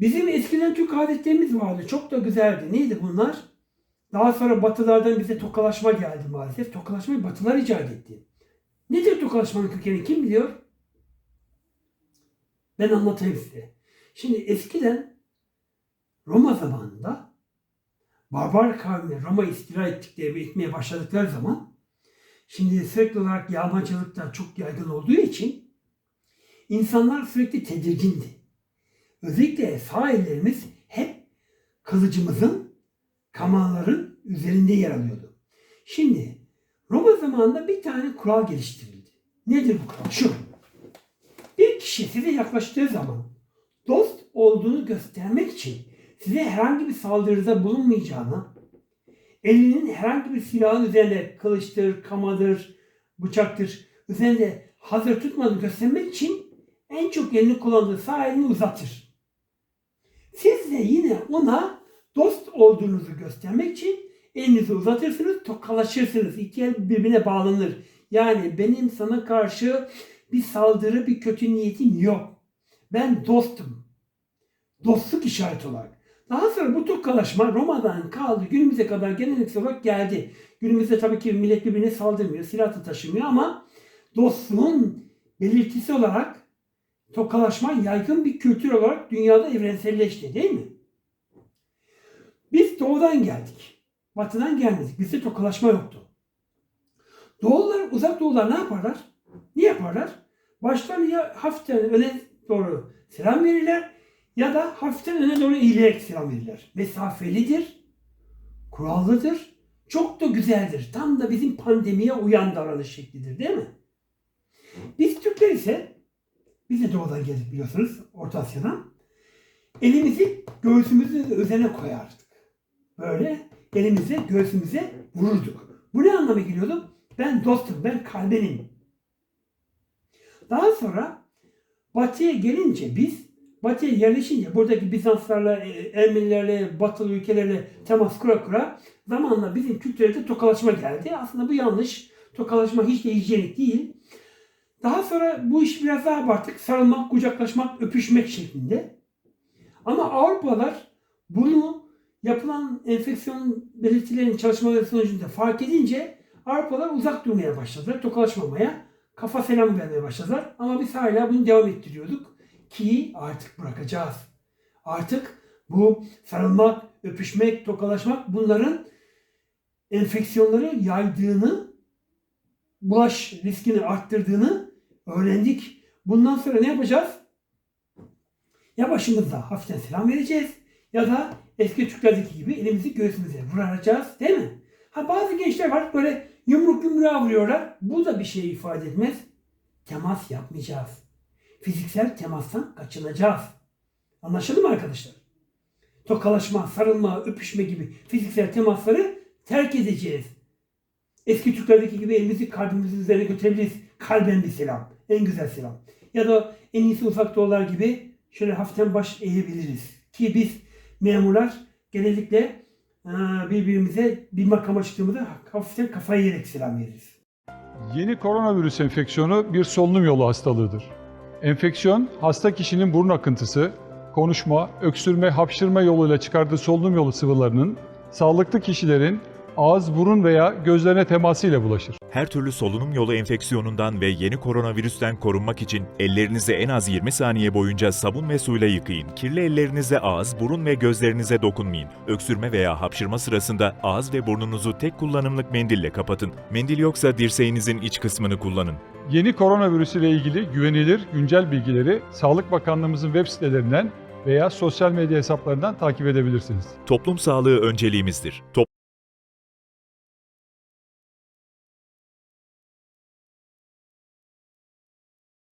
Bizim eskiden Türk adetlerimiz vardı. Çok da güzeldi. Neydi bunlar? Daha sonra batılardan bize tokalaşma geldi maalesef. Tokalaşmayı batılar icat etti. Nedir tokalaşmanın kökeni kim biliyor? Ben anlatayım size. Şimdi eskiden Roma zamanında barbar kavmi Roma istila ettikleri etmeye başladıkları zaman şimdi sürekli olarak yağmacılık da çok yaygın olduğu için insanlar sürekli tedirgindi. Özellikle sağ ellerimiz hep kılıcımızın, kamanların üzerinde yer alıyordu. Şimdi Roma zamanında bir tane kural geliştirildi. Nedir bu kural? Şu. Bir kişi size yaklaştığı zaman dost olduğunu göstermek için size herhangi bir saldırıda bulunmayacağını, elinin herhangi bir silahın üzerinde kılıçtır, kamadır, bıçaktır üzerinde hazır tutmadığını göstermek için en çok elini kullandığı sağ elini uzatır. Siz de yine ona dost olduğunuzu göstermek için elinizi uzatırsınız, tokalaşırsınız. İki el birbirine bağlanır. Yani benim sana karşı bir saldırı, bir kötü niyetim yok. Ben dostum. Dostluk işareti olarak. Daha sonra bu tokalaşma Roma'dan kaldı. Günümüze kadar geleneksel olarak geldi. Günümüzde tabii ki millet birbirine saldırmıyor, silah da taşımıyor ama dostluğun belirtisi olarak tokalaşma yaygın bir kültür olarak dünyada evrenselleşti değil mi? Biz doğudan geldik. Batıdan gelmedik. Bizde tokalaşma yoktu. Doğullar, uzak doğular ne yaparlar? Ne yaparlar? Başlarını ya hafiften öne doğru selam verirler ya da hafiften öne doğru eğilerek selam verirler. Mesafelidir, kurallıdır, çok da güzeldir. Tam da bizim pandemiye uyan davranış şeklidir değil mi? Biz Türkler ise, biz de doğudan geldik biliyorsunuz, Orta Asya'dan. Elimizi göğsümüzün üzerine koyardık. Böyle elimizi göğsümüze vururduk. Bu ne anlama geliyordu? Ben dostum, ben kalbenim. Daha sonra Batı'ya gelince biz, Batı'ya yerleşince buradaki Bizanslarla, e, Ermenilerle, Batılı ülkelerle temas kura kura zamanla bizim kültürde tokalaşma geldi. Aslında bu yanlış. Tokalaşma hiç de hijyenik değil. Daha sonra bu iş biraz daha abarttık. Sarılmak, kucaklaşmak, öpüşmek şeklinde. Ama Avrupalılar bunu yapılan enfeksiyon belirtilerinin çalışmaları sonucunda fark edince Avrupalılar uzak durmaya başladılar. Tokalaşmamaya, kafa selam vermeye başladılar. Ama biz hala bunu devam ettiriyorduk. Ki artık bırakacağız. Artık bu sarılmak, öpüşmek, tokalaşmak bunların enfeksiyonları yaydığını, bulaş riskini arttırdığını öğrendik. Bundan sonra ne yapacağız? Ya başımızda hafiften selam vereceğiz ya da eski Türklerdeki gibi elimizi göğsümüze vuracağız değil mi? Ha bazı gençler var böyle yumruk yumruğa vuruyorlar. Bu da bir şey ifade etmez. Temas yapmayacağız. Fiziksel temastan kaçınacağız. Anlaşıldı mı arkadaşlar? Tokalaşma, sarılma, öpüşme gibi fiziksel temasları terk edeceğiz. Eski Türklerdeki gibi elimizi kalbimizin üzerine götürebiliriz. Kalben bir selam. En güzel selam. Ya da en iyisi uzak doğular gibi şöyle hafiften baş eğebiliriz. Ki biz memurlar genellikle birbirimize bir makama çıktığımızda hafiften kafayı yiyerek selam veririz. Yeni koronavirüs enfeksiyonu bir solunum yolu hastalığıdır. Enfeksiyon, hasta kişinin burun akıntısı, konuşma, öksürme, hapşırma yoluyla çıkardığı solunum yolu sıvılarının sağlıklı kişilerin ağız, burun veya gözlerine teması ile bulaşır. Her türlü solunum yolu enfeksiyonundan ve yeni koronavirüsten korunmak için ellerinizi en az 20 saniye boyunca sabun ve suyla yıkayın. Kirli ellerinizle ağız, burun ve gözlerinize dokunmayın. Öksürme veya hapşırma sırasında ağız ve burnunuzu tek kullanımlık mendille kapatın. Mendil yoksa dirseğinizin iç kısmını kullanın. Yeni koronavirüs ile ilgili güvenilir, güncel bilgileri Sağlık Bakanlığımızın web sitelerinden veya sosyal medya hesaplarından takip edebilirsiniz. Toplum sağlığı önceliğimizdir. Top